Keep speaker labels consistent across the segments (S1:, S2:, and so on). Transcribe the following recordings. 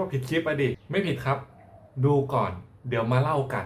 S1: ว่าผิดคลิปอะดิ ไม่ผิดครับ ดูก่อน เดี๋ยวมาเล่ากัน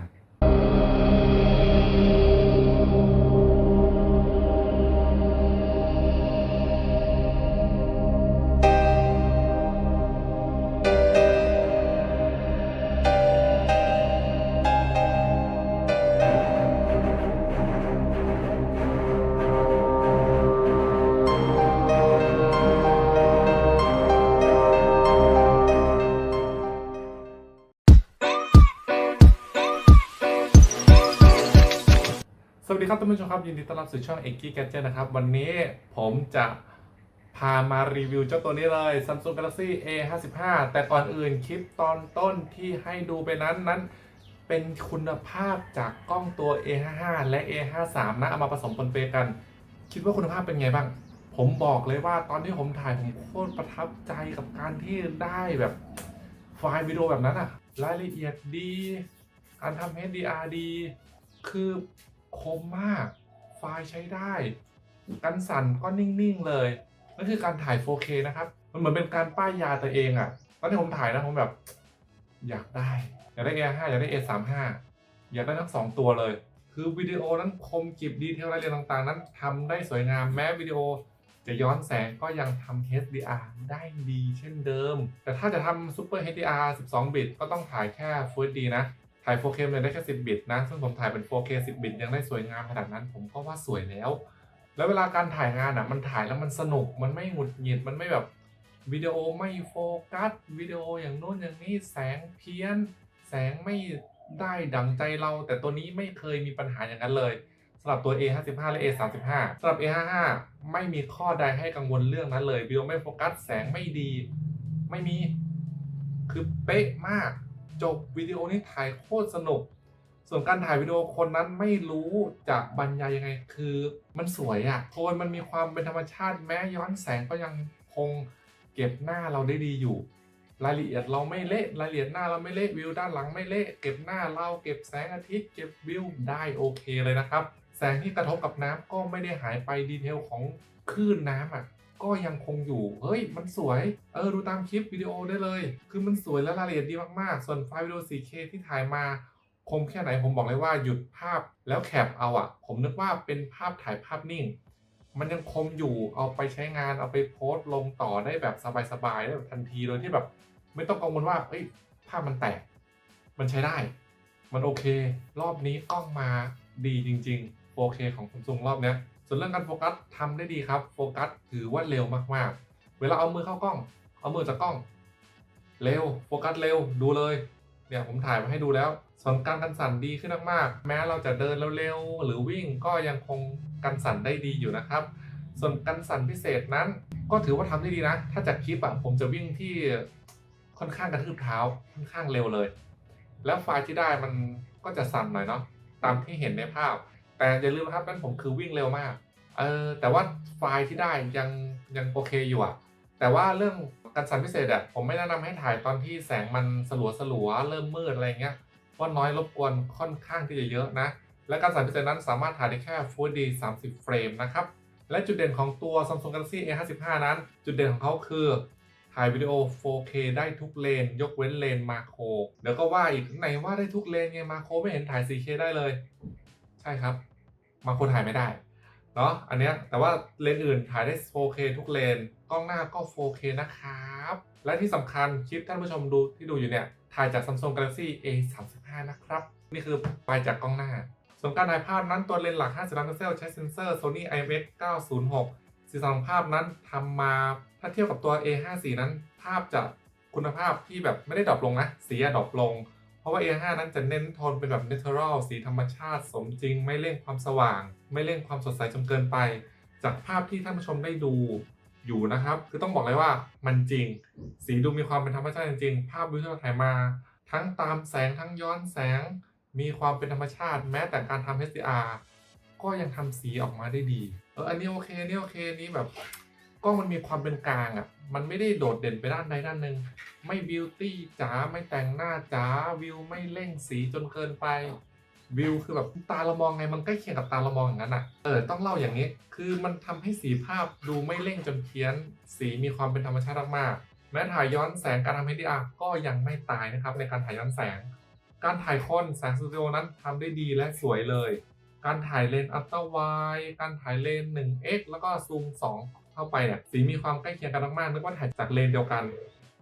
S1: วัสดีครับท่านผู้ชมครับ ยินดีต้อนรับสู่ช่องเอ็กกี้แกจนะครับ วันนี้ผมจะพามารีวิวเจ้าตัวนี้เลย Samsung Galaxy A55 แต่ก่อนอื่นคลิปตอนต้นที่ให้ดูไปนั้นนั้น เป็นคุณภาพจากกล้องตัว A55 และ A53 นะ เอามาผสมปนเปกัน คิดว่าคุณภาพเป็นไงบ้าง ผมบอกเลยว่าตอนที่ผมถ่ายผมโคตรประทับใจกับการที่ได้แบบไฟล์วิดีโอแบบนั้นอะรายละเอียดดี การทำ HDR ดี คือ คมมาก ไฟล์ใช้ได้ กันสั่นก็นิ่ง ๆ เลย นั่นคือการถ่าย 4K นะครับ มันเหมือนเป็นการป้ายยาตัวเองอะตอนที่ผมถ่ายนะผมแบบ อยากได้ อยากได้ A5 อยากได้ A35 อยากได้ทั้งสองตัวเลย คือวิดีโอนั้นคมกริบดีเทลรายละเอียดต่างๆ นั้นทำได้สวยงามแม้วิดีโอจะย้อนแสงก็ยังทำ HDR ได้ดีเช่นเดิม แต่ถ้าจะทำ Super HDR 12 บิต ก็ต้องถ่ายแค่ Full HD นะ ถ่าย 4K เลยได้แค่ 10 บิตนะ ซึ่งผมถ่ายเป็น 4K 10 บิตยังได้สวยงามขนาดนั้น ผมก็ว่าสวยแล้ว แล้วเวลาการถ่ายงานอะมันถ่ายแล้วมันสนุก มันไม่หงุดหงิด มันไม่แบบวิดีโอไม่โฟกัส วิดีโออย่างโน้นอย่างนี้ แสงเพี้ยน แสงไม่ได้ดังใจเรา แต่ตัวนี้ไม่เคยมีปัญหาอย่างนั้นเลยสำหรับตัว A55 และ A35 สำหรับ A55 ไม่มีข้อใดให้กังวลเรื่องนั้นเลยวิดีโอไม่โฟกัส แสงไม่ดี ไม่มี คือเป๊ะมาก จบวิดีโอนี้ถ่ายโคตรสนุก ส่วนการถ่ายวิดีโอคนนั้นไม่รู้จะบรรยายยังไงคือมันสวยอะโทนมันมีความเป็นธรรมชาติแม้ย้อนแสงก็ยังคงเก็บหน้าเราได้ดีอยู่ รายละเอียดเราไม่เละรายละเอียดหน้าเราไม่เละวิวด้านหลังไม่เละเก็บหน้าเราเก็บแสงอาทิตย์เก็บวิวได้โอเคเลยนะครับ แสงที่กระทบกับน้ำก็ไม่ได้หายไปดีเทลของคลื่นน้ำอะ ก็ยังคงอยู่ เฮ้ย มันสวย เออ ดูตามคลิปวิดีโอได้เลย คือมันสวยและรายละเอียดดีมากๆ ส่วนไฟล์วิดีโอ 4K ที่ถ่ายมาคมแค่ไหนผมบอกเลยว่าหยุดภาพแล้วแคปเอาอะผมนึกว่าเป็นภาพถ่ายภาพนิ่ง มันยังคมอยู่เอาไปใช้งานเอาไปโพสต์ลงต่อได้แบบสบายๆได้แบบทันทีโดยที่แบบ ไม่ต้องกังวลว่าเอ้ยภาพมันแตก มันใช้ได้ มันโอเค รอบนี้กล้องมาดีจริงๆ 4K ของซัมซุงรอบเนี้ย ส่วนเรื่องการโฟกัสทำได้ดีครับ โฟกัสถือว่าเร็วมากๆ เวลาเอามือเข้ากล้อง เอามือจากกล้อง เร็ว โฟกัสเร็ว ดูเลย เนี่ยผมถ่ายมาให้ดูแล้ว ส่วนการกันสั่นดีขึ้นมากๆ แม้เราจะเดินเร็วๆ หรือวิ่งก็ยังคงกันสั่นได้ดีอยู่นะครับ ส่วนกันสั่นพิเศษนั้น ก็ถือว่าทำได้ดีนะ ถ้าจากคลิปอะผมจะวิ่งที่ค่อนข้างกระทืบเท้า ค่อนข้างเร็วเลย แล้วไฟล์ที่ได้มันก็จะสั่นหน่อยเนาะ ตามที่เห็นในภาพ แต่อย่าลืมนะครับนั่นผมคือวิ่งเร็วมาก เออแต่ว่าไฟล์ที่ได้ยังยังโอเคอยู่อะแต่ว่าเรื่องการสั่นพิเศษอะผมไม่แนะนำให้ถ่ายตอนที่แสงมันสลัวสลัวเริ่มมืดอะไรเงี้ยเพราะน้อยรบกวนค่อนข้างที่จะเยอะนะ และการสั่นพิเศษนั้นสามารถถ่ายได้แค่ full d 30 เฟรมนะครับ และจุดเด่นของตัว Samsung Galaxy A55 นั้น จุดเด่นของเขาคือถ่ายวิดีโอ 4K ได้ทุกเลน ยกเว้นเลนมาโครเดี๋ยวก็ว่าอีกไหนว่าได้ทุกเลนไงมาโครไม่เห็นถ่าย 4K ได้เลย ใช่ครับ มาโครถ่ายไม่ได้เนาะอันเนี้ยแต่ว่าเลนส์อื่นถ่ายได้ 4K ทุกเลนกล้องหน้าก็ 4K นะครับ และที่สำคัญคลิปท่านผู้ชมดูที่ดูอยู่เนี่ยถ่ายจาก Samsung Galaxy A35 นะครับ นี่คือไปจากกล้องหน้าส่วนการถ่ายภาพนั้นตัวเลนส์หลัก 50 ล้านพิกเซลใช้เซนเซอร์ Sony IMX 906สีสันของภาพนั้นทำมาถ้าเทียบกับตัว A54 นั้น ภาพจะคุณภาพที่แบบไม่ได้ดรอปลงนะสีดรอปลง เพราะว่า A5 นั้นจะเน้นโทนเป็นแบบ natural สีธรรมชาติสมจริง ไม่เร่งความสว่าง ไม่เร่งความสดใสจนเกินไป จากภาพที่ท่านผู้ชมได้ดูอยู่นะครับ คือต้องบอกเลยว่ามันจริง สีดูมีความเป็นธรรมชาติจริง ภาพวิวที่เราถ่ายมา ทั้งตามแสงทั้งย้อนแสง มีความเป็นธรรมชาติ แม้แต่การทำ HDR ก็ยังทำสีออกมาได้ดี เอออันนี้โอเคอันนี่โอเคอันนี้แบบ กล้องมันมีความเป็นกลางอะ มันไม่ได้โดดเด่นไปด้านใดด้านหนึ่ง ไม่บิวตี้จ๋า ไม่แต่งหน้าจ๋า วิวไม่เร่งสีจนเกินไป วิวคือแบบตาเรามองไงมันใกล้เคียงกับตาเรามองอย่างนั้นอะ เออ ต้องเล่าอย่างนี้ คือมันทำให้สีภาพดูไม่เร่งจนเพี้ยน สีมีความเป็นธรรมชาติมากๆ แม้ถ่ายย้อนแสงการทำ HDR ก็ยังไม่ตายนะครับในการถ่ายย้อนแสง การถ่ายคนแสงสตูดิโอนั้นทำได้ดีและสวยเลย การถ่ายเลนส์อัลตร้าไวการถ่ายเลนส์ 1x แล้วก็ซูม 2 เข้าไปเนี่ยสีมีความใกล้เคียงกันมากๆนึกว่าถ่ายจากเลนเดียวกัน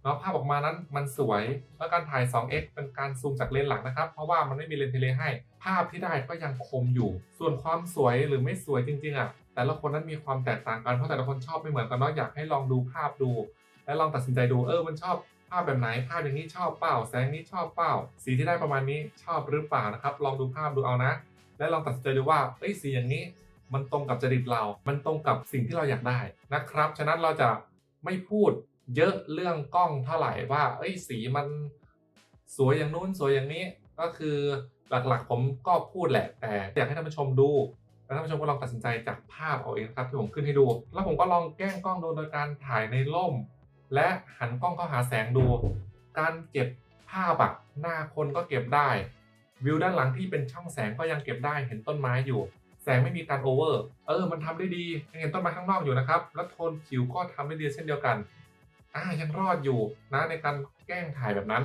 S1: แล้วภาพออกมานั้นมันสวย แล้วการถ่าย 2x เป็นการซูมจากเลนหลังนะครับ เพราะว่ามันไม่มีเลนเทเลให้ ภาพที่ได้ก็ยังคมอยู่ ส่วนความสวยหรือไม่สวยจริงๆอะ แต่ละคนนั้นมีความแตกต่างกันเพราะแต่ละคนชอบไม่เหมือนกันเนาะอยากให้ลองดูภาพดู และลองตัดสินใจดูเออมันชอบภาพแบบไหนภาพอย่างนี้ชอบเปล่าแสงนี้ชอบเปล่า สีที่ได้ประมาณนี้ชอบหรือเปล่านะครับ ลองดูภาพดูเอานะ และลองตัดสินใจดูว่าเอ้ยสีอย่างนี้ มันตรงกับจริตเรา มันตรงกับสิ่งที่เราอยากได้นะครับ ฉะนั้นเราจะไม่พูดเยอะเรื่องกล้องเท่าไหร่ว่า เอ้ยสีมันสวยอย่างนู้นสวยอย่างนี้ก็คือหลักๆ ผมก็พูดแหละ แต่อยากให้ท่านผู้ชมดูแล้วท่านผู้ชมก็ลองตัดสินใจจากภาพเอาเองครับที่ผมขึ้นให้ดู แล้วผมก็ลองแกล้งกล้องดูโดยการถ่ายในร่ม และหันกล้องเข้าหาแสงดู การเก็บภาพอะหน้าคนก็เก็บได้ วิวด้านหลังที่เป็นช่องแสงก็ยังเก็บได้เห็นต้นไม้อยู่ แสงไม่มีการโอเวอร์ เออ มันทำได้ดียังเห็นต้นไม้ข้างนอกอยู่นะครับ แล้วโทนผิวก็ทำได้ดีเช่นเดียวกัน อ่า ยังรอดอยู่นะในการแกล้งถ่ายแบบนั้น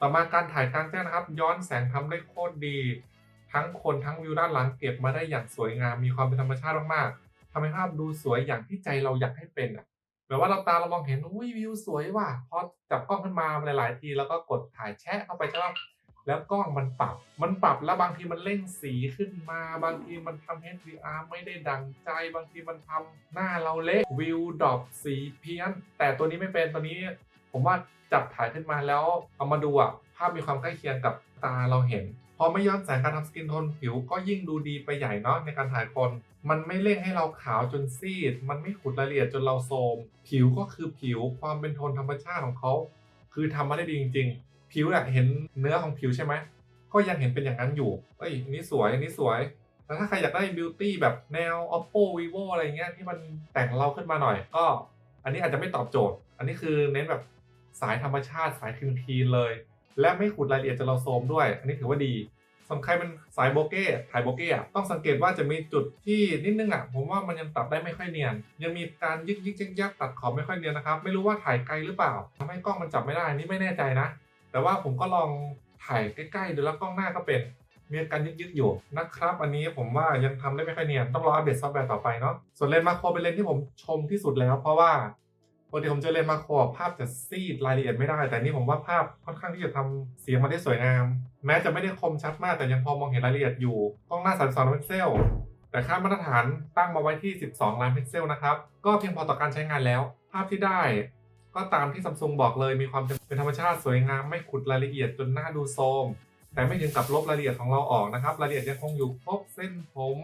S1: ต่อมาการถ่ายกลางแจ้งนะครับ ย้อนแสงทำได้โคตรดี ทั้งคนทั้งวิวด้านหลังเก็บมาได้อย่างสวยงาม มีความเป็นธรรมชาติมากๆทำให้ภาพดูสวยอย่างที่ใจเราอยากให้เป็นอะแบบว่าเราตาเรามองเห็นอุ้ยวิวสวยว่ะ พอจับกล้องขึ้นมาหลายๆทีแล้วก็กดถ่ายแชะเข้าไปใช่ไหม แล้วกล้องมันปรับ มันปรับแล้วบางทีมันเร่งสีขึ้นมา บางทีมันทำ HDR ไม่ได้ดังใจ บางทีมันทำหน้าเราเละวิวดรอปสีเพี้ยน แต่ตัวนี้ไม่เป็นตัวนี้ผมว่าจับถ่ายขึ้นมาแล้วเอามาดูอะภาพมีความใกล้เคียงกับตาเราเห็น พอไม่ย้อนแสงการทำสกินโทนผิวก็ยิ่งดูดีไปใหญ่เนาะในการถ่ายคน มันไม่เร่งให้เราขาวจนซีด มันไม่ขุดรายละเอียดจนเราโทมผิวก็คือผิวความเป็นโทนธรรมชาติของเขาคือทำมาได้ดีจริง ๆ ผิวเนี่ยเห็นเนื้อของผิวใช่ไหมก็ยังเห็นเป็นอย่างนั้นอยู่เอ้ยอันนี้สวยอันนี้สวยแล้วถ้าใครอยากได้บิวตี้แบบแนว oppo vivo อะไรเงี้ยที่มันแต่งเราขึ้นมาหน่อย ก็ อันนี้อาจจะไม่ตอบโจทย์ อันนี้คือเน้นแบบสายธรรมชาติสายคินทีนเลย และไม่ขุดรายละเอียดจนเราโทมด้วย อันนี้ถือว่าดีสำหรับใครเป็นสายโบเก้ถ่ายโบเก้อะต้องสังเกตว่าจะมีจุดที่นิดนึงอะ ผมว่ามันยังตัดได้ไม่ค่อยเนียน ยังมีการยึกยึกยักยักตัดขอบไม่ค่อยเนียนนะครับ ไม่รู้ว่าถ่ายไกลหรือเปล่าทำให้กล้องมันจับไม่ได้นี่ไม่แน่ใจนะ แต่ว่าผมก็ลองถ่ายใกล้ๆดูแล้วกล้องหน้าก็เป็นมีอาการยึกๆอยู่นะครับ อันนี้ผมว่ายังทำได้ไม่ค่อยเนียนต้องรออัปเดตซอฟต์แวร์ต่อไปเนาะส่วนเลนส์มาโครเป็นเลนส์ที่ผมชมที่สุดแล้ว เพราะว่าปกติผมเจอเลนส์มาโครภาพจะซีดรายละเอียดไม่ได้ แต่นี่ผมว่าภาพค่อนข้างที่จะทำเสียงมาได้สวยงาม แม้จะไม่ได้คมชัดมากแต่ยังพอมองเห็นรายละเอียดอยู่กล้องหน้า32พิกเซลแต่ค่ามาตรฐานตั้งมาไว้ที่ 12 ล้านพิกเซลนะครับก็เพียงพอต่อการใช้งานแล้ว ภาพที่ได้ ก็ตามที่ซัมซุงบอกเลยมีความเป็นธรรมชาติสวยงามไม่ขุดรายละเอียดจนหน้าดูโทรมแต่ไม่ถึงกับลบรายละเอียดของเราออกนะครับ รายละเอียดยังคงอยู่ครบเส้นผม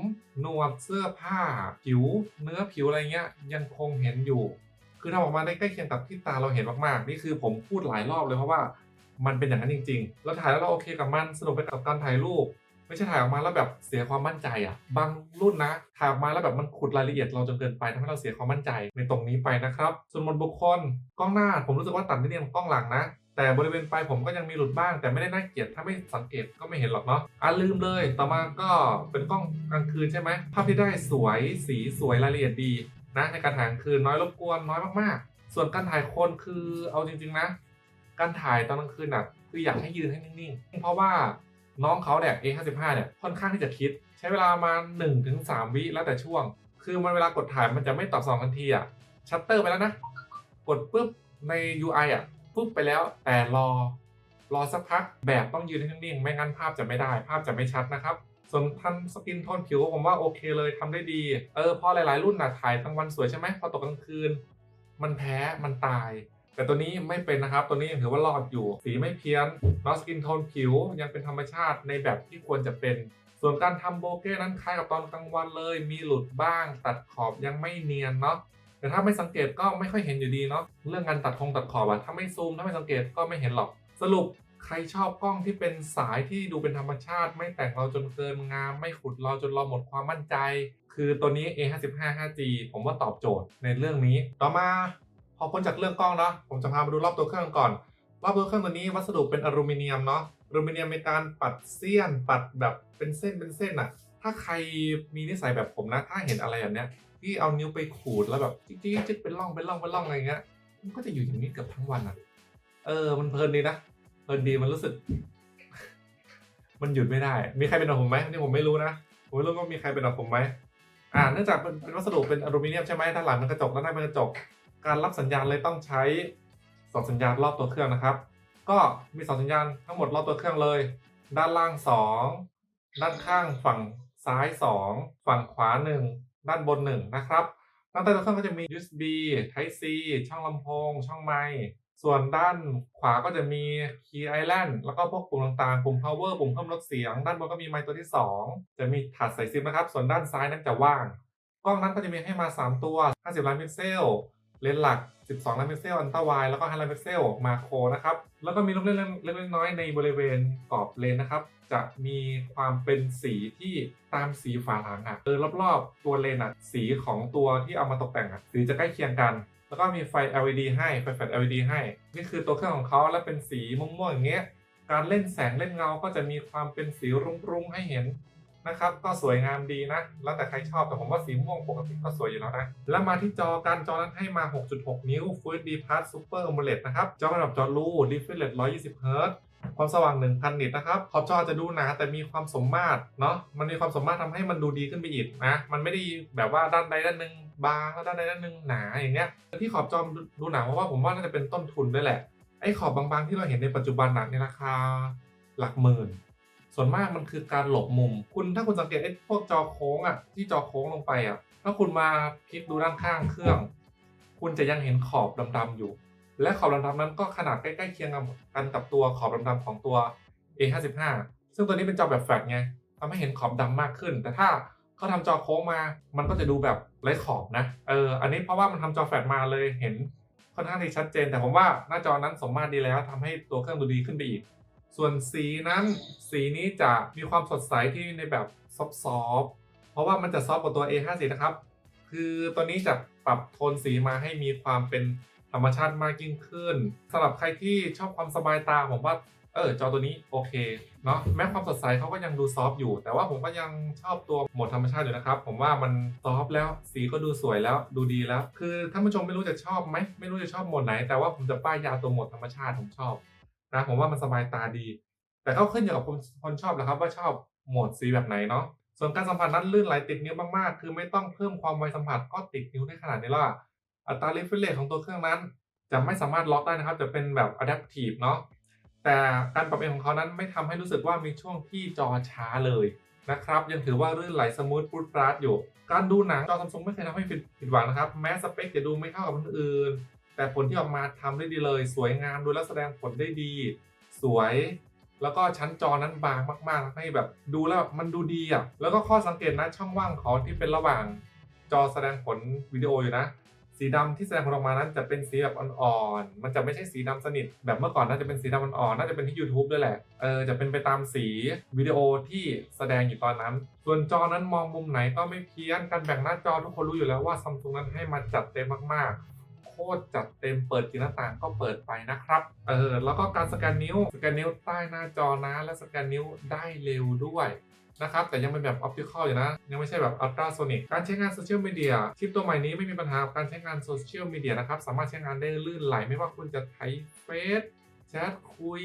S1: นวดเสื้อผ้า ผิว เนื้อผิวอะไรเงี้ยยังคงเห็นอยู่ คือทำออกมาได้ใกล้เคียงกับที่ตาเราเห็นมากๆ นี่คือผมพูดหลายรอบเลยเพราะว่ามันเป็นอย่างนั้นจริง ๆ แล้วถ่ายแล้วเราโอเคกับมันสนุกไปกับการถ่ายรูป ไม่ใช่ถ่ายออกมาแล้วแบบเสียความมั่นใจอะบางรุ่นนะถ่ายออกมาแล้วแบบมันขุดรายละเอียดเราจนเกินไปทำให้เราเสียความมั่นใจในตรงนี้ไปนะครับ ส่วนบนบุคคลกล้องหน้า ผมรู้สึกว่าตัดไม่เนียนกล้องหลังนะแต่บริเวณปลายผมก็ยังมีหลุดบ้าง แต่ไม่ได้น่าเกลียดถ้าไม่สังเกตก็ไม่เห็นหรอกเนาะอะลืมเลย ต่อมาก็เป็นกล้องกลางคืนใช่ไหมภาพที่ได้สวยสีสวยรายละเอียดดีนะในการถ่ายกลางคืนน้อยรบกวนน้อยมากๆ ส่วนการถ่ายคนคือเอาจริงๆนะ การถ่ายตอนกลางคืนน่ะคืออยากให้ยืนให้นิ่งๆ เพราะว่า น้องเขาเนี่ย A55 เนี่ยค่อนข้างที่จะคิด ใช้เวลามา 1-3ถึง3วิแล้วแต่ช่วง คือมันเวลากดถ่ายมันจะไม่ตอบสองทันทีอะชัตเตอร์ไปแล้วนะ กดปุ๊บใน UI อะปุ๊บไปแล้วแต่รอ รอสักพักแบบต้องยืนนิ่งๆไม่งั้นภาพจะไม่ได้ ภาพจะไม่ชัดนะครับ ส่วนทันสกินโทนผิวผมว่าโอเคเลยทำได้ดี เออพอหลายๆ รุ่นน่ะถ่ายกลางวันสวยใช่ไหมพอตกกลางคืน มันแพ้มันตาย แต่ตัวนี้ไม่เป็นนะครับ ตัวนี้ยังถือว่ารอดอยู่ สีไม่เพี้ยนนอสกินโทนผิวยังเป็นธรรมชาติในแบบที่ควรจะเป็น ส่วนการทำโบเก้นั้นคล้ายกับตอนกลางวันเลย มีหลุดบ้าง ตัดขอบยังไม่เนียนเนาะแต่ถ้าไม่สังเกตก็ไม่ค่อยเห็นอยู่ดีเนาะเรื่องการตัดคงตัดขอบอะถ้าไม่ซูมถ้าไม่สังเกตก็ไม่เห็นหรอก สรุปใครชอบกล้องที่เป็นสายที่ดูเป็นธรรมชาติ ไม่แต่งเราจนเกินงาม ไม่ขุดเราจนเราหมดความมั่นใจ คือตัวนี้ A55 5G ผมว่าตอบโจทย์ในเรื่องนี้ ต่อมา อพ้นจากเรื่องกล้องเนาะผมจะพามาดูรอบตัวเครื่องก่อนรอบตัวเครื่องตัวนี้วัสดุเป็นอลูมิเนียมเนาะอลูมิเนียมมีการปัดเสี้ยน ปัดแบบเป็นเส้นเป็นเส้นอะถ้าใครมีนิสัยแบบผมนะถ้าเห็นอะไรแบบเนี้ยที่เอานิ้วไปขูดแล้วแบบจิ๊กจิ๊กจิ๊กเป็นร่องเป็นร่องเป็นร่องอะไรเงี้ยมันก็จะอยู่อย่างนี้เกือบทั้งวันอะเออมันเพลินดีนะเพลินดีมันรู้สึก มันหยุดไม่ได้ มีใครเป็นแบบผมไหมนี่ผมไม่รู้นะผมไม่รู้ว่ามีใครเป็นแบบผมไหมอ่าเนื่องจากเป็นเป็นวัสดุเป็นอลูมิเนียมใช่ไหมด้านหลังเป็นกระจกด้านหน้าเป็นกระจก การรับสัญญาณเลยต้องใช้สองสัญญาณรอบตัวเครื่องนะครับ ก็มีสองสัญญาณทั้งหมดรอบตัวเครื่องเลย ด้านล่างสองด้านข้างฝั่งซ้ายสองฝั่งขวาหนึ่งด้านบนหนึ่งนะครับด้านใต้ตัวเครื่องก็จะมี USB Type C ช่องลำโพง ช่องไมค์ส่วนด้านขวาก็จะมี Key Island แล้วก็พวกปุ่มต่างๆ ปุ่ม power ปุ่มเพิ่มลดเสียง ด้านบนก็มีไมค์ตัวที่ 2 จะมีถาดใส่ซิมนะครับ ส่วนด้านซ้ายนั้นจะว่าง กล้องนั้นก็จะมีให้มา 3 ตัว 50 ล้านพิกเซล เลนส์หลัก 12 ล้านพิกเซลอันตราไวด์แล้วก็5ล้านพิกเซลมาโครนะครับ แล้วก็มีลูกเล่นเล็กๆน้อยในบริเวณกรอบเลนนะครับ จะมีความเป็นสีที่ตามสีฝาหลังอะเออรอบๆ ตัวเลนอะสีของตัวที่เอามาตกแต่งอะสีจะใกล้เคียงกัน แล้วก็มีไฟ LED ให้ไฟแฟลช LED ให้ นี่คือตัวเครื่องของเขาและเป็นสีม่วงๆอย่างเงี้ยการเล่นแสงเล่นเงาก็จะมีความเป็นสีรุ้งๆให้เห็น นะครับ ก็สวยงามดีนะ แล้วแต่ใครชอบแต่ผมว่าสีม่วงปกติก็สวยอยู่แล้วนะ แล้วมาที่จอการจอนั้นให้มา 6.6 นิ้ว Full HD Plus Super AMOLED นะครับ จอระดับจอรู Refresh Rate 120 Hz ความสว่าง 1,000 นิตนะครับ ขอบจอจะดูหนาแต่มีความสมมาตรเนาะ มันมีความสมมาตรทำให้มันดูดีขึ้นไปอีกนะ มันไม่ได้แบบว่าด้านใดด้านหนึ่งบางแล้วด้านใดด้านหนึ่งหนาอย่างเงี้ย ที่ขอบจอดูหนาเพราะว่าผมว่าน่าจะเป็นต้นทุนด้วยแหละ ไอ้ขอบบางๆที่เราเห็นในปัจจุบันน่ะในราคาหลักหมื่น ส่วนมากมันคือการหลบมุม คุณถ้าคุณสังเกตไอ้พวกจอโค้งอะที่จอโค้งลงไปอะถ้าคุณมาพลิกดูด้านข้างเครื่อง คุณจะยังเห็นขอบดำๆอยู่ และขอบดำๆนั้นก็ขนาดใกล้ๆเคียงกันกับตัวขอบดำๆของตัว A55 ซึ่งตัวนี้เป็นจอแบบแฟลตไงทำให้เห็นขอบดำมากขึ้น แต่ถ้าเขาทำจอโค้งมา มันก็จะดูแบบไร้ขอบนะเอออันนี้เพราะว่ามันทำจอแฟลตมาเลยเห็นค่อนข้างที่ชัดเจน แต่ผมว่าหน้าจอนั้นสมมาตรดีแล้วทำให้ตัวเครื่องดูดีขึ้นไปอีก ส่วนสีนั้นสีนี้จะมีความสดใสที่ในแบบซอฟต์ๆเพราะว่ามันจะซอฟต์กว่าตัว A50 นะครับ คือตัวนี้จะปรับโทนสีมาให้มีความเป็นธรรมชาติมากยิ่งขึ้นสำหรับใครที่ชอบความสบายตาผมว่าเออจอตัวนี้โอเคเนาะแม้ความสดใสเขาก็ยังดูซอฟอยู่ แต่ว่าผมก็ยังชอบตัวโหมดธรรมชาติอยู่นะครับ ผมว่ามันซอฟแล้วสีก็ดูสวยแล้วดูดีแล้ว คือท่านผู้ชมไม่รู้จะชอบไหมไม่รู้จะชอบโหมดไหน แต่ว่าผมจะป้ายยาตัวโหมดธรรมชาติผมชอบ นะผมว่ามันสบายตาดี แต่ก็ขึ้นอยู่กับคนคนชอบแหละครับ ว่าชอบโหมดสีแบบไหนเนาะส่วนการสัมผัสนั้นลื่นไหลติดนิ้วมากๆ คือไม่ต้องเพิ่มความไวสัมผัสก็ติดนิ้วได้ขนาดนี้ละอัตรา refresh rate ของตัวเครื่องนั้น จะไม่สามารถล็อกได้นะครับ จะเป็นแบบ adaptive เนาะแต่การปรับเองของเขานั้นไม่ทำให้รู้สึกว่ามีช่วงที่จอช้าเลยนะครับยังถือว่าลื่นไหลสมูทปรูดปราดอยู่ การดูหนังจอซัมซุงไม่เคยทำให้ผิดหวังนะครับ แม้สเปคจะดูไม่เท่ากับคนอื่น แต่ผลที่ออกมาทำได้ดีเลย สวยงามดูแลวแสดงผลได้ดี สวยแล้วก็ชั้นจอนั้นบางมากๆให้แบบดูแล้วแบบมันดูดีอะแล้วก็ข้อสังเกตนะช่องว่างเขาที่เป็นระหว่างจอแสดงผลวิดีโออยู่นะ สีดำที่แสดงผลออกมานั้นจะเป็นสีแบบอ่อนๆมันจะไม่ใช่สีดำสนิท แบบเมื่อก่อนน่าจะเป็นสีดำอ่อนๆน่าจะเป็นที่ YouTube ด้วยแหละเออจะเป็นไปตามสีวิดีโอที่แสดงอยู่ตอนนั้น ส่วนจอนั้นมองมุมไหนก็ไม่เพี้ยนการแบ่งหน้าจอทุกคนรู้อยู่แล้วว่าซัมซุงนั้นให้มาจัดเต็มมากๆ ตรจัดเต็มเปิดกี่หน้าต่างก็เปิดไปนะครับ เออ แล้วก็การสแกนนิ้ว สแกนนิ้วใต้หน้าจอนะ และสแกนนิ้วได้เร็วด้วยนะครับ แต่ยังเป็นแบบออปติคอลอยู่นะ ยังไม่ใช่แบบอัลตราโซนิกการใช้งานโซเชียลมีเดียชิปตัวใหม่นี้ไม่มีปัญหาการใช้งานโซเชียลมีเดียนะครับ สามารถใช้งานได้ลื่นไหลไม่ว่าคุณจะไถเฟซแชทคุย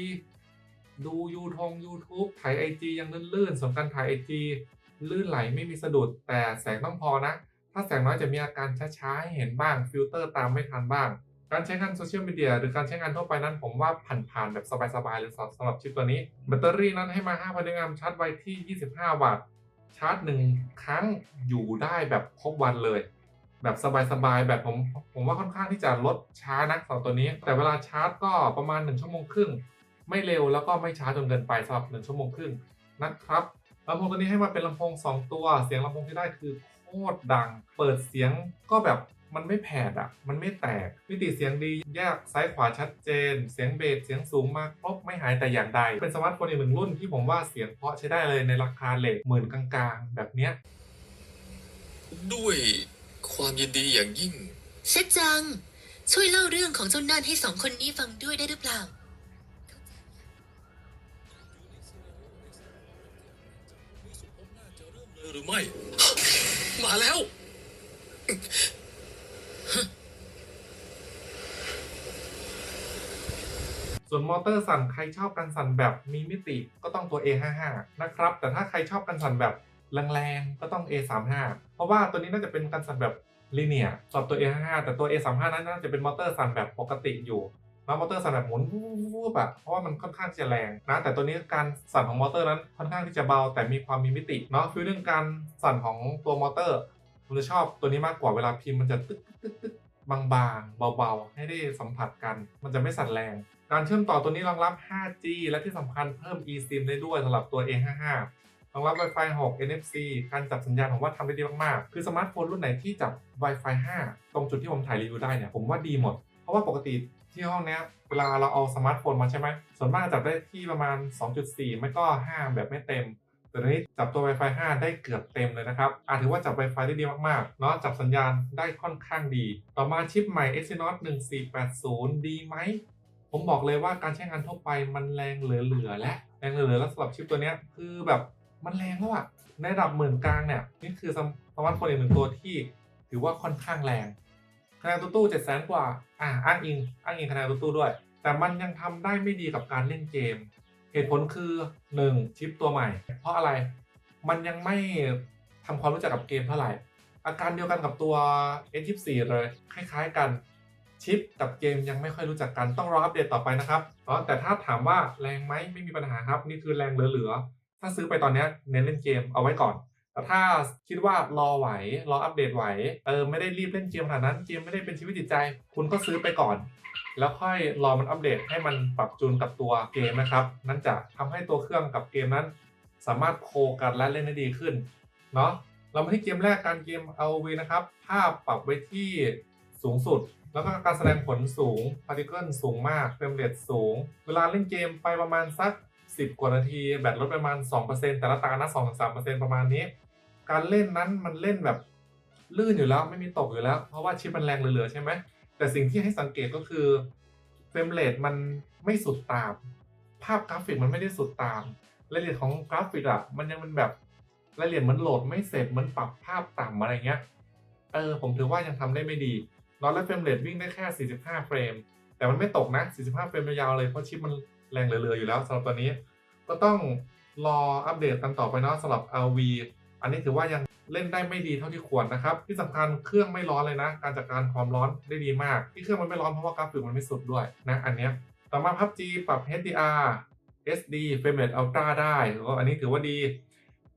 S1: ดูยูทง YouTube ถ่ายไอจียังลื่นๆส่วนการถ่ายไอจีลื่นไหลไม่มีสะดุดแต่แสงต้องพอนะ ถ้าแสงน้อยจะมีอาการช้าๆให้เห็นบ้างฟิลเตอร์ตามไม่ทันบ้าง การใช้งานโซเชียลมีเดียหรือการใช้งานทั่วไปนั้นผมว่าผ่านๆแบบสบายๆเลยสำหรับชิปตัวนี้ แบตเตอรี่นั้นให้มา 5,000มิลลิแอมชาร์จไวที่ 25 วัตต์ชาร์จหนึ่งครั้งอยู่ได้แบบครบวันเลย แบบสบายๆแบบผมผมว่าค่อนข้างที่จะลดช้านะสำหรับตัวนี้ แต่เวลาชาร์จก็ประมาณ 1 ชั่วโมงครึ่งไม่เร็วแล้วก็ไม่ช้าจนเกินไปสำหรับ 1 ชั่วโมงครึ่งนะครับลำโพงตัวนี้ให้มาเป็นลำโพง 2 ตัว เสียงลำโพงที่ได้คือโค ตรดัง เปิดเสียงก็แบบมันไม่แผดอะ มันไม่แตก มิติเสียงดีแยกซ้ายขวาชัดเจน เสียงเบสเสียงสูงมากครบไม่หายแต่อย่างใด เป็นสมาร์ทโฟนอีกหนึ่งรุ่นที่ผมว่าเสียงเพราะใช้ได้เลยในราคาเลทหมื่นกลางๆ แบบเนี้ย
S2: ด้วยความยินดีอย่างยิ่ง
S3: เซจจัง ช่วยเล่าเรื่องของเจ้าน่านให้สองคนนี้ฟังด้วยได้หรือเปล่า
S2: หรือไม่ มาแล้ว
S1: ส่วนมอเตอร์สั่นใครชอบการสั่นแบบมีมิติก็ต้องตัว A55 นะครับ แต่ถ้าใครชอบการสั่นแบบแรงๆก็ต้อง A35 เพราะว่าตัวนี้น่าจะเป็นการสั่นแบบลิเนียสอบตัว A55 แต่ตัว A35 นั้นน่าจะเป็นมอเตอร์สั่นแบบปกติอยู่ มอเตอร์สั่นแบบหมุนวูบๆอะเพราะว่ามันค่อนข้างจะแรงนะแต่ตัวนี้การสั่นของมอเตอร์นั้นค่อนข้างที่จะเบาแต่มีความมีมิติเนาะฟีลลิ่องการสั่นของตัวมอเตอร์ผมจะชอบตัวนี้มากกว่าเวลาพิมพ์มันจะตึ๊กตึ๊กตึ๊กบางๆ เบาๆ ให้ได้สัมผัสกัน มันจะไม่สั่นแรง การเชื่อมต่อตัวนี้รองรับ 5G และที่สำคัญเพิ่ม eSIM ได้ด้วยสำหรับตัว A55 รองรับ Wi-Fi 6 NFC การจับสัญญาณผมว่าทำได้ดีมากๆ คือสมาร์ทโฟนรุ่นไหนที่จับ Wi-Fi 5 ตรงจุดที่ผมถ่ายรีวิวได้เนี่ย ผมว่าดีหมด เพราะว่าปกติ ที่ห้องเนี้ยเวลาเราเอาสมาร์ทโฟนมาใช่ไหมส่วนมากจับได้ที่ประมาณ 2.4 ไม่ก็ 5 แบบไม่เต็มแต่นนี้จับตัว Wi-Fi 5 ได้เกือบเต็มเลยนะครับอาถือว่าจับ Wi-Fi ได้ดีมากๆ เนาะจับสัญญาณได้ค่อนข้างดี ต่อมาชิปใหม่ Exynos 1480 ดีไหม ผมบอกเลยว่าการใช้งานทั่วไปมันแรงเหลือๆและแรงเหลือๆแล้วสำหรับชิปตัวนี้คือแบบมันแรงแล้วอะในระดับหมื่นกลางเนี่ยนี่คือสมาร์ทโฟนอีกหนึ่งตัวที่ถือว่าค่อนข้างแรง คะแนนตู้ตู้เจ็ดแสนกว่าอ่าอ้างอิงอ้างอิงคะแนนตู้ตู้ด้วย แต่มันยังทำได้ไม่ดีกับการเล่นเกม เหตุผลคือ 1. ชิปตัวใหม่ เพราะอะไรมันยังไม่ทำความรู้จักกับเกมเท่าไหร่ อาการเดียวกันกับตัว S24 เลยคล้าย ๆ กันชิปกับเกมยังไม่ค่อยรู้จักกันต้องรออัปเดตต่อไปนะครับอ๋อแต่ถ้าถามว่าแรงไหมไม่มีปัญหาครับ นี่คือแรงเหลือๆถ้าซื้อไปตอนนี้เน้นเล่นเกมเอาไว้ก่อน แต่ถ้าคิดว่ารอไหว รออัปเดตไหว เออไม่ได้รีบเล่นเกมขนาดนั้น เกมไม่ได้เป็นชีวิตจิตใจ คุณก็ซื้อไปก่อน แล้วค่อยรอมันอัปเดตให้มันปรับจูนกับตัวเกมนะครับ นั่นจะทำให้ตัวเครื่องกับเกมนั้น สามารถโคกันและเล่นได้ดีขึ้น เนาะเรามาที่เกมแรกการเกม ROV นะครับ ภาพปรับไว้ที่สูงสุด แล้วก็การแสดงผลสูงพาร์ติเคิลสูงมากเฟรมเรทสูง เวลาเล่นเกมไปประมาณสัก 10 กว่านาที แบตลดประมาณ 2%แต่ละตานะ2-3%ประมาณนี้ การเล่นนั้นมันเล่นแบบลื่นอยู่แล้วไม่มีตกอยู่แล้ว เพราะว่าชิปมันแรงเหลือๆใช่ไหมแต่สิ่งที่ให้สังเกตก็คือเฟรมเรทมันไม่สุดตาม ภาพกราฟิกมันไม่ได้สุดตามรายละเอียดของกราฟิกอะมันยังเป็นแบบรายละเอียดมือนโหลดไม่เสร็จมือนปรับภาพต่ำอะไรเงี้ยเออผมถือว่ายังทำได้ไม่ดีนอนและเฟรมเรทวิ่งได้แค่ 45 เฟรม แต่มันไม่ตกนะ 45 เฟรมยาวเลยเพราะชิปมันแรงเหลือๆอยู่แล้วสำหรับตัวนี้ ก็ต้องรออัปเดตกันต่อไปเนาะสำหรับ LV อันนี้ถือว่ายังเล่นได้ไม่ดีเท่าที่ควรนะครับ ที่สำคัญเครื่องไม่ร้อนเลยนะ การจัดการความร้อนได้ดีมาก ที่เครื่องมันไม่ร้อนเพราะว่ากราฟิกมันไม่สุดด้วยนะอันเนี้ยต่อมา PUBG ปรับ HDR SD Frame Rate Ultra ได้ก็อันนี้ถือว่าดี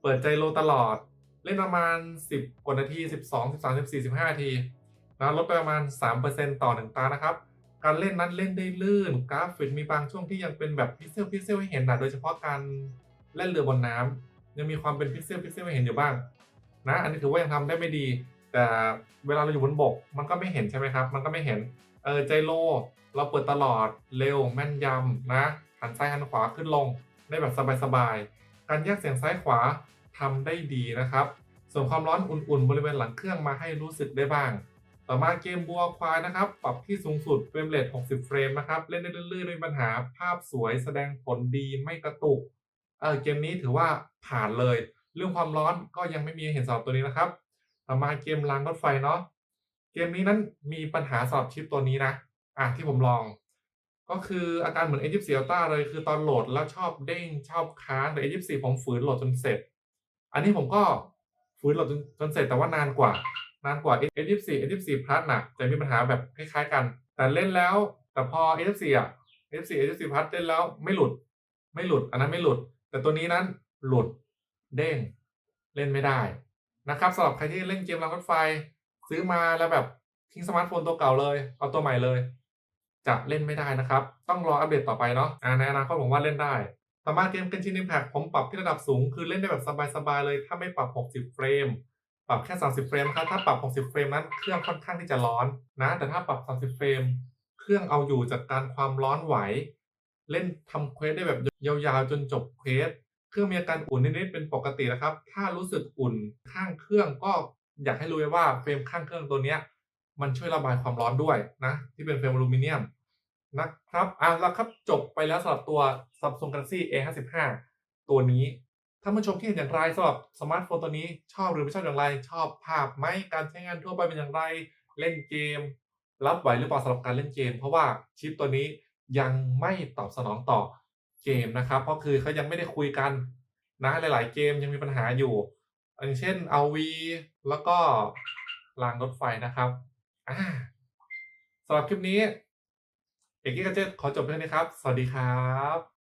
S1: เปิดใจโลตลอด เล่นประมาณ 10 กว่านาที 12 13 14 15 นาทีนะลดไปประมาณ 3%ต่อหนึ่งตานะครับ การเล่นนั้นเล่นได้ลื่น กราฟิกมีบางช่วงที่ยังเป็นแบบพิเซลพิเซลให้เห็นนะโดยเฉพาะการเล่นเรือบนน้ำ ยังมีความเป็นพิกเซลพิกเซลให้เห็นอยู่บ้างนะอันนี้ถือว่ายังทำได้ไม่ดี แต่เวลาเราอยู่บนบก มันก็ไม่เห็นใช่ไหมครับ มันก็ไม่เห็นเออใจโล เราเปิดตลอดเร็วแม่นยำนะหันซ้ายหันขวาขึ้นลงได้แบบสบายๆการแยกเสียงซ้ายขวาทำได้ดีนะครับ ส่วนความร้อนอุ่นๆ บริเวณหลังเครื่องมาให้รู้สึกได้บ้าง ต่อมาเกมบัวควายนะครับ ปรับที่สูงสุดเฟรมเรท60 เฟรมนะครับ เล่นได้ลื่นๆไม่มีปัญหาภาพสวยแสดงผลดีไม่กระตุก เออเกมนี้ถือว่าผ่านเลย เรื่องความร้อนก็ยังไม่มีเห็นสำหรับตัวนี้นะครับ ต่อมาเกมรางรถไฟเนาะเกมนี้นั้นมีปัญหาสำหรับชิปตัวนี้นะอะที่ผมลอง ก็คืออาการเหมือน A24 Ultra เลยคือตอนโหลดแล้วชอบเด้งชอบค้างแต่ A24 ผมฝืนโหลดจนเสร็จ อันนี้ผมก็ฝืนโหลดจนจนเสร็จแต่ว่านานกว่า นานกว่า A24 A24 Plus น่ะจะมีปัญหาแบบคล้ายๆกัน แต่เล่นแล้วแต่พอ A24 อะ A24 A24 Plus เล่นแล้วไม่หลุด ไม่หลุด อันนั้นไม่หลุด แต่ตัวนี้นั้นหลุดเด้งเล่นไม่ได้นะครับสำหรับใครที่เล่นเกมรางรถไฟ ซื้อมาแล้วแบบทิ้งสมาร์ทโฟนตัวเก่าเลย เอาตัวใหม่เลย จะเล่นไม่ได้นะครับ ต้องรออัปเดตต่อไปเนาะอ่าในอนาคตผมว่าเล่นได้ต่อมาเกม Genshin Impact ผมปรับที่ระดับสูง คือเล่นได้แบบสบายๆเลย ถ้าไม่ปรับ 60 เฟรม ปรับแค่ 30 เฟรมครับถ้าปรับ 60 เฟรมนั้นเครื่องค่อนข้างที่จะร้อนนะ แต่ถ้าปรับ 30 เฟรม เครื่องเอาอยู่จากการความร้อนไหว เล่นทำเควสได้แบบยาวๆจนจบเควสเครื่องมีอาการอุ่นนิดๆเป็นปกตินะครับ ถ้ารู้สึกอุ่นข้างเครื่องก็อยากให้รู้ไว้ว่าเฟรมข้างเครื่องตัวเนี้ย มันช่วยระบายความร้อนด้วยนะ ที่เป็นเฟรมอลูมิเนียมนะครับอะแล้วครับจบไปแล้วสำหรับตัว Samsung Galaxy A55 ตัวนี้ท่านผู้ชมที่เห็นอย่างไรสำหรับสมาร์ทโฟนตัวนี้ชอบหรือไม่ชอบอย่างไร ชอบภาพไหมการใช้งานทั่วไปเป็นอย่างไร เล่นเกม รับไหวหรือเปล่าสำหรับการเล่นเกม เพราะว่าชิปตัวนี้ ยังไม่ตอบสนองต่อเกมนะครับเพราะคือเขายังไม่ได้คุยกันนะหลาย ๆ เกมยังมีปัญหาอยู่อย่างเช่นเอาวีแล้วก็รางรถไฟนะครับอ่าสำหรับคลิปนี้ เอกกี้กัเจตขอจบเพียงเท่านี้ครับ สวัสดีครับ